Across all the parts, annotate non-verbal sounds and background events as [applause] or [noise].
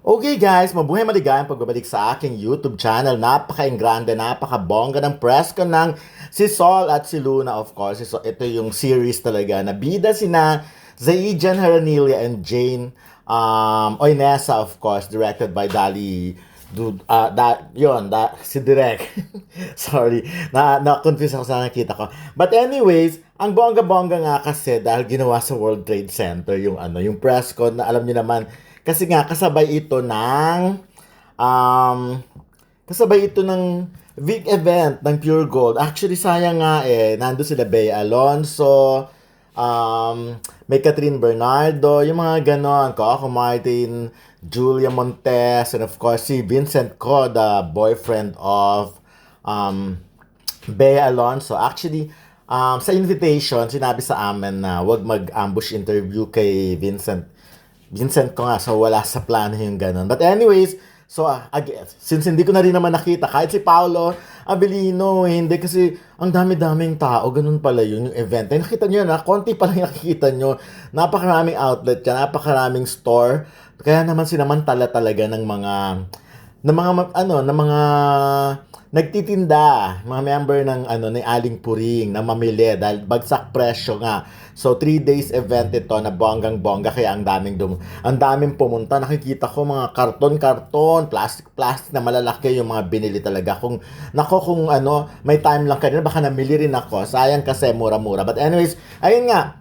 Okay guys, mabuhay maligayang pagbabalik sa aking YouTube channel. Napaka-ingrande, napaka-bongga ng press ko ng si Sol at si Luna of course. So, ito yung series talaga na bida sina Zaijan Haranilia and Jane um, Oinesa of course, directed by Dali Dude, ah, da, yun, da, si Direk. [laughs] Sorry, na, na-confuse ako sa nakita ko. But anyways, ang bongga-bongga nga kasi dahil ginawa sa World Trade Center yung ano, yung press con na alam niyo naman, kasi nga kasabay ito ng um, kasabay ito ng big event ng Pure Gold. Actually, sayang nga eh, nando sila Bea Alonso, um, may Catherine Bernardo, yung mga ganon, Coco Martin, Julia Montes, and of course si Vincent Co, the boyfriend of um, Bea Alonso. Actually, um, sa invitation, sinabi sa amin na wag mag-ambush interview kay Vincent. Vincent ko nga, so wala sa plano yung ganon. But anyways, so uh, again, since hindi ko na rin naman nakita, kahit si Paolo Abilino, hindi kasi ang dami-daming tao, ganun pala yun, yung event. Ay, nakita nyo na, konti pa lang nakikita nyo. Napakaraming outlet yan, napakaraming store. Kaya naman sinamantala talaga ng mga ng mga ano, ng mga nagtitinda, mga member ng ano ni Aling Puring na mamili dahil bagsak presyo nga. So 3 days event ito na bonggang-bongga kaya ang daming dum ang daming pumunta. Nakikita ko mga karton-karton, plastic-plastic na malalaki yung mga binili talaga. Kung nako kung ano, may time lang kanina baka namili rin ako. Sayang kasi mura-mura. But anyways, ayun nga,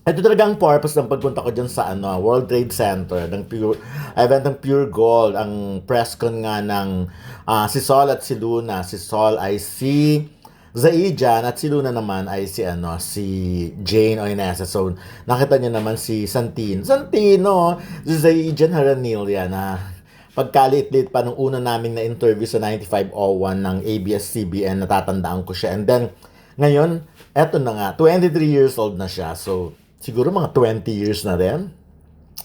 ito talaga ang purpose ng pagpunta ko dyan sa ano, World Trade Center, ng pure, event ng Pure Gold, ang press con nga ng ah, si Sol at si Luna. Si Sol ay si Zaijan at si Luna naman ay si ano si Jane Oinesa. So nakita niyo naman si Santin. Santino, si Zaijan Haranilia na pagkalit-lit pa nung una naming na interview sa 9501 ng ABS-CBN, natatandaan ko siya. And then, ngayon, eto na nga, 23 years old na siya. So, siguro mga 20 years na rin.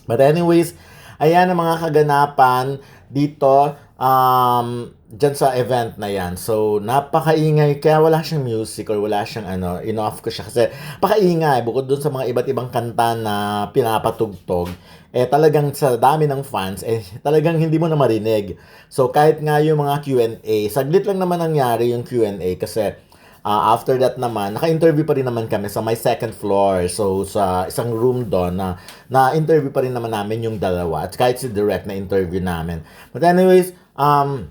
But anyways, ayan ang mga kaganapan dito um, dyan sa event na yan. So, napakaingay. Kaya wala siyang music or wala siyang ano, in-off ko siya. Kasi, pakaingay. Bukod dun sa mga iba't ibang kanta na pinapatugtog, eh talagang sa dami ng fans, eh talagang hindi mo na marinig. So, kahit nga yung mga Q&A, saglit lang naman nangyari yung Q&A kasi Ah, after that naman, naka-interview pa rin naman kami sa my second floor. So, sa isang room doon na na-interview pa rin naman namin yung dalawa. At kahit si Direct na interview namin. But anyways, um,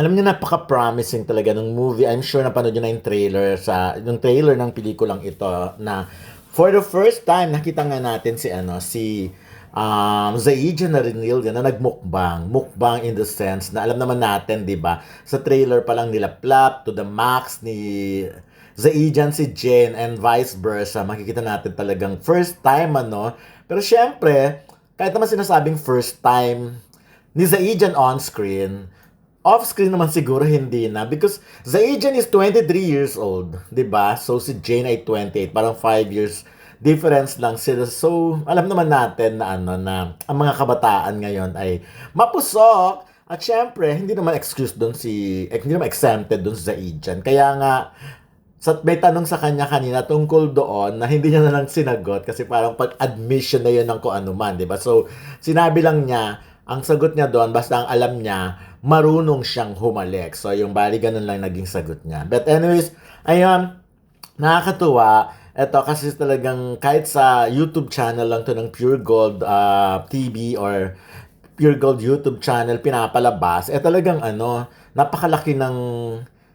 alam niyo napaka-promising talaga ng movie. I'm sure napanood niyo na yung trailer sa yung trailer ng pelikulang ito na for the first time nakita nga natin si ano si um, Zaijan na Renil na nagmukbang. Mukbang in the sense na alam naman natin, di ba? Sa trailer pa lang nila Plap to the max ni Zaijan si Jen and vice versa. Makikita natin talagang first time ano. Pero syempre, kahit naman sinasabing first time ni Zaijan on screen, off-screen naman siguro hindi na because Zaijan is 23 years old, 'di ba? So si Jane ay 28, parang 5 years difference lang sila. So, alam naman natin na ano na ang mga kabataan ngayon ay mapusok at syempre, hindi naman excuse doon si eh, hindi naman exempted doon sa Ijan. Kaya nga sa may tanong sa kanya kanina tungkol doon na hindi niya na lang sinagot kasi parang pag-admission na yun ng kung ano man, di ba? So, sinabi lang niya, ang sagot niya doon, basta ang alam niya, marunong siyang humalik. So, yung bali ganun lang naging sagot niya. But anyways, ayun, nakakatuwa ito kasi talagang kahit sa YouTube channel lang to ng Pure Gold uh, TV or Pure Gold YouTube channel pinapalabas, eh talagang ano, napakalaki ng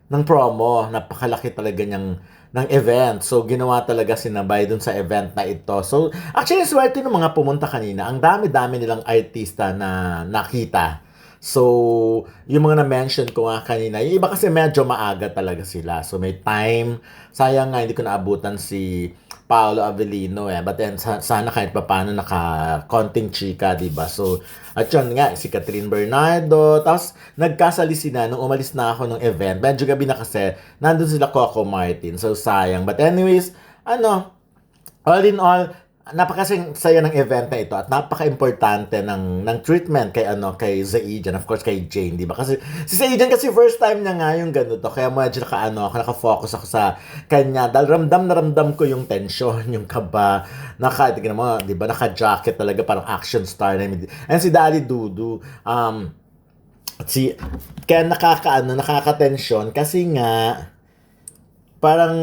ng promo, napakalaki talaga niyang ng event. So, ginawa talaga sinabay dun sa event na ito. So, actually, swerte ng mga pumunta kanina. Ang dami-dami nilang artista na nakita. So, yung mga na-mention ko nga kanina, yung iba kasi medyo maaga talaga sila. So, may time. Sayang nga, hindi ko naabutan si Paolo Avellino eh. But then, sa- sana kahit pa paano naka konting chika, ba? So, at yun nga, si Catherine Bernardo. Tapos, nagkasali sila nung umalis na ako ng event. Medyo gabi na kasi, nandun sila Coco Martin. So, sayang. But anyways, ano, all in all, napakasing saya ng event na ito at napaka-importante ng ng treatment kay ano kay Zaijan of course kay Jane di ba? Kasi si Zaijan kasi first time niya nga yung ganito kaya medyo naka ano ako naka-focus ako sa kanya dahil ramdam na ramdam ko yung tension [laughs] yung kaba naka tingnan mo di ba naka-jacket talaga parang action star na and si Dali Dudu um si kaya nakakaano nakaka-tension kasi nga parang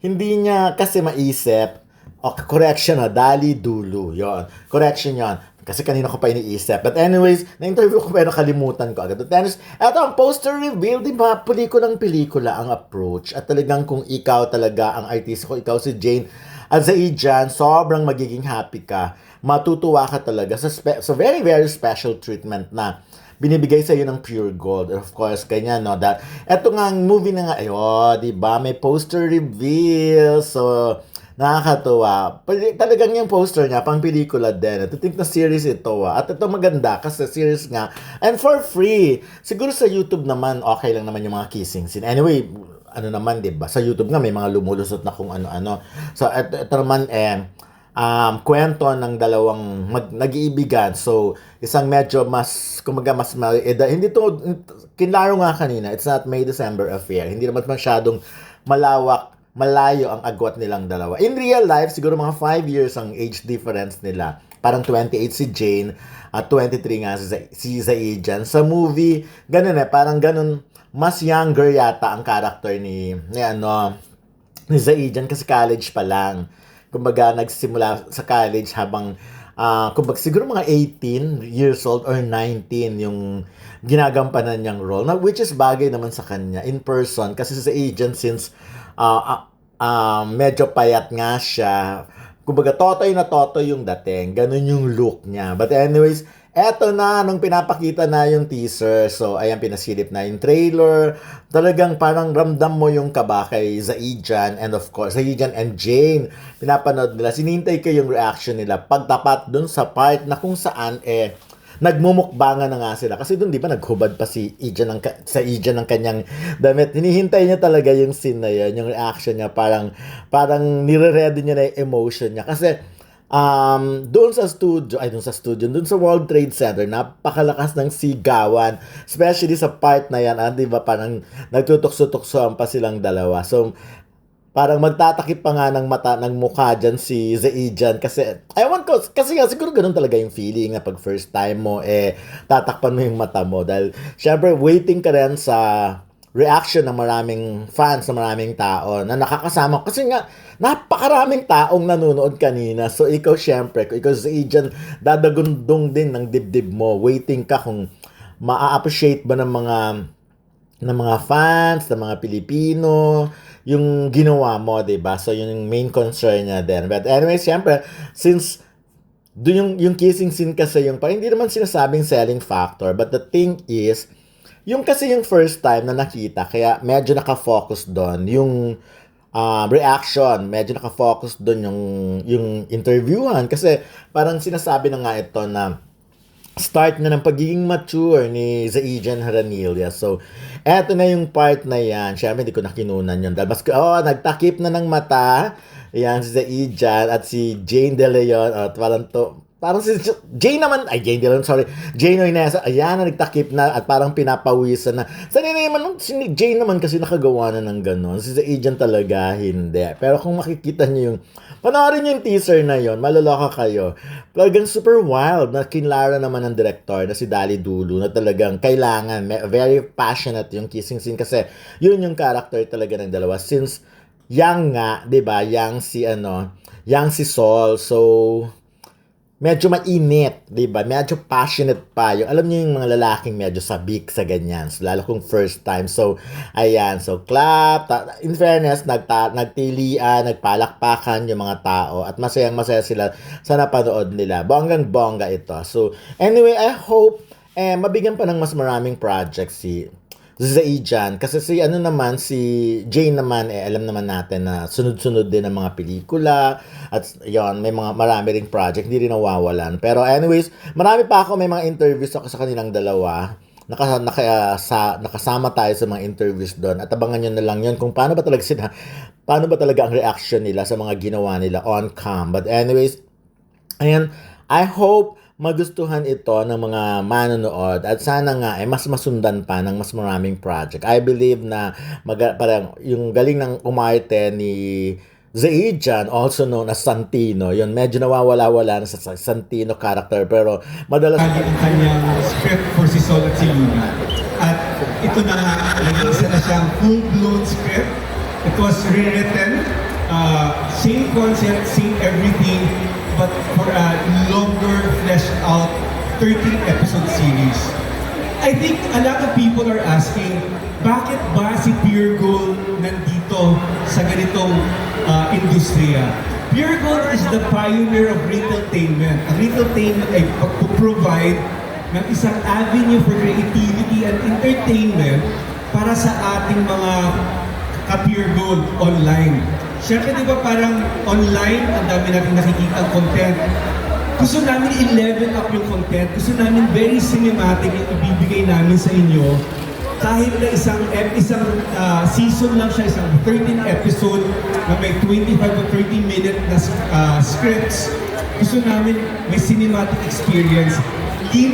hindi niya kasi maisip Okay, correction na, Dali Dulu. Yon. Correction yon. Kasi kanina ko pa iniisip. But anyways, na-interview ko pero nakalimutan ko agad. But anyways, eto ang poster reveal, di ba? Pelikulang pelikula ang approach. At talagang kung ikaw talaga ang artist ko, ikaw si Jane at sobrang magiging happy ka. Matutuwa ka talaga sa, spe- sa very, very special treatment na binibigay sa iyo ng pure gold. And of course, kanya, no, that, eto nga ang movie na nga, ayo, di ba, may poster reveal. So, nakakatuwa. Talagang yung poster niya, pang pelikula din. Ito think na series ito ah. At ito maganda kasi series nga. And for free. Siguro sa YouTube naman, okay lang naman yung mga kissing scene. Anyway, ano naman, di ba? Sa YouTube nga may mga lumulusot na kung ano-ano. So, ito, ito naman eh, um, kwento ng dalawang mag, nag-iibigan. So, isang medyo mas, kumaga mas, eh, hindi to, kinlaro nga kanina, it's not May December affair. Hindi naman masyadong malawak malayo ang agwat nilang dalawa. In real life, siguro mga 5 years ang age difference nila. Parang 28 si Jane at 23 nga si, si Zaijan. Sa movie, ganun eh, parang ganun, mas younger yata ang character ni, ni ano, ni Zaijan kasi college pa lang. Kumbaga, nagsimula sa college habang uh, kumbaga siguro mga 18 years old or 19 yung ginagampanan niyang role na which is bagay naman sa kanya in person kasi sa agent since uh, uh, medyo payat nga siya. Kumbaga, totoy na totoy yung dating. Ganun yung look niya. But anyways, eto na, nung pinapakita na yung teaser. So, ayan, pinasilip na yung trailer. Talagang parang ramdam mo yung kaba kay Zaijan and of course, Zaijan and Jane. Pinapanood nila. Sinintay ko yung reaction nila pagtapat dun sa part na kung saan eh, nagmumukbangan na nga sila. Kasi doon, di ba, naghubad pa si Ijan ng, sa Ijan ng kanyang damit. Hinihintay niya talaga yung scene na yun, yung reaction niya. Parang, parang nire-ready niya na yung emotion niya. Kasi, um, doon sa studio, ay doon sa studio, doon sa World Trade Center, napakalakas ng sigawan. Especially sa part na yan, ah, di ba, parang nagtutukso-tuksoan pa silang dalawa. So, parang magtatakip pa nga ng mata ng mukha dyan si Zaijan kasi ewan ko kasi nga siguro ganun talaga yung feeling na pag first time mo eh tatakpan mo yung mata mo dahil syempre waiting ka rin sa reaction ng maraming fans ng maraming tao na nakakasama kasi nga napakaraming taong nanonood kanina so ikaw syempre ikaw Zaijan dadagundong din ng dibdib mo waiting ka kung maa-appreciate ba ng mga ng mga fans, ng mga Pilipino, yung ginawa mo, ba? So yun yung main concern niya din. But anyway, siyempre, since do yung yung kissing scene kasi yung pa hindi naman sinasabing selling factor, but the thing is yung kasi yung first time na nakita, kaya medyo naka-focus doon yung uh, reaction, medyo naka-focus doon yung yung interviewan kasi parang sinasabi na nga ito na start na ng pagiging mature ni Zaijan Haranilia. So, eto na yung part na yan. Siyempre, hindi ko nakinunan yun. Dahil mas, oh, nagtakip na ng mata. Yan, si Zaijan at si Jane De Leon. At parang to, parang si Jane naman, ay Jane De Leon, sorry. Jane Oinesa, ayan na, nagtakip na at parang pinapawisan na. Sa naman, si Jane naman kasi nakagawa na ng ganon. Si Zaijan talaga, hindi. Pero kung makikita niyo yung Panoorin niyo yung teaser na yon, maloloka kayo. Talagang super wild na kinlara naman ng director na si Dali Dulu na talagang kailangan, very passionate yung kissing scene kasi yun yung character talaga ng dalawa. Since young nga, 'di ba? Young si ano, young si Saul. So medyo mainit, 'di ba? Medyo passionate pa. Yung alam niyo yung mga lalaking medyo sabik sa ganyan. So, lalo kung first time. So ayan, so clap. Ta- in fairness, nagta- nagtilian, nagpalakpakan yung mga tao at masayang masaya sila sa napanood nila. Bonggang bongga ito. So anyway, I hope eh mabigyan pa ng mas maraming projects si Zaijan. Kasi si ano naman, si Jane naman, eh, alam naman natin na sunod-sunod din ng mga pelikula. At yon may mga marami ring project, hindi rin nawawalan. Pero anyways, marami pa ako, may mga interviews ako sa kanilang dalawa. Naka, naka, sa, nakasama tayo sa mga interviews doon at abangan nyo na lang yun kung paano ba talaga sila paano ba talaga ang reaction nila sa mga ginawa nila on cam but anyways Ayan, I hope magustuhan ito ng mga manonood at sana nga ay mas masundan pa ng mas maraming project. I believe na mag- parang yung galing ng umarte ni Zaijan, also known as Santino, yun medyo nawawala-wala na sa sa Santino character pero madalas ang kanyang script for si Sol at si Luna. At ito na nga, nag-isa na siyang full-blown script. It was rewritten, uh, same concept, same everything, but for a longer, fleshed out 13-episode series. I think a lot of people are asking, bakit ba si Pure Gold nandito sa ganitong uh, industriya? Pure Gold is the pioneer of retailtainment. Ang retailtainment ay pag-provide ng isang avenue for creativity and entertainment para sa ating mga ka-Pure Gold online. Siyempre, di ba parang online, ang dami natin nakikita ang content. Gusto namin i-level up yung content. Gusto namin very cinematic yung ibibigay namin sa inyo. Kahit na isang isang ah, season lang siya, isang 13 episode na may 25 to 30 minute na ah, scripts, gusto namin may cinematic experience. Lean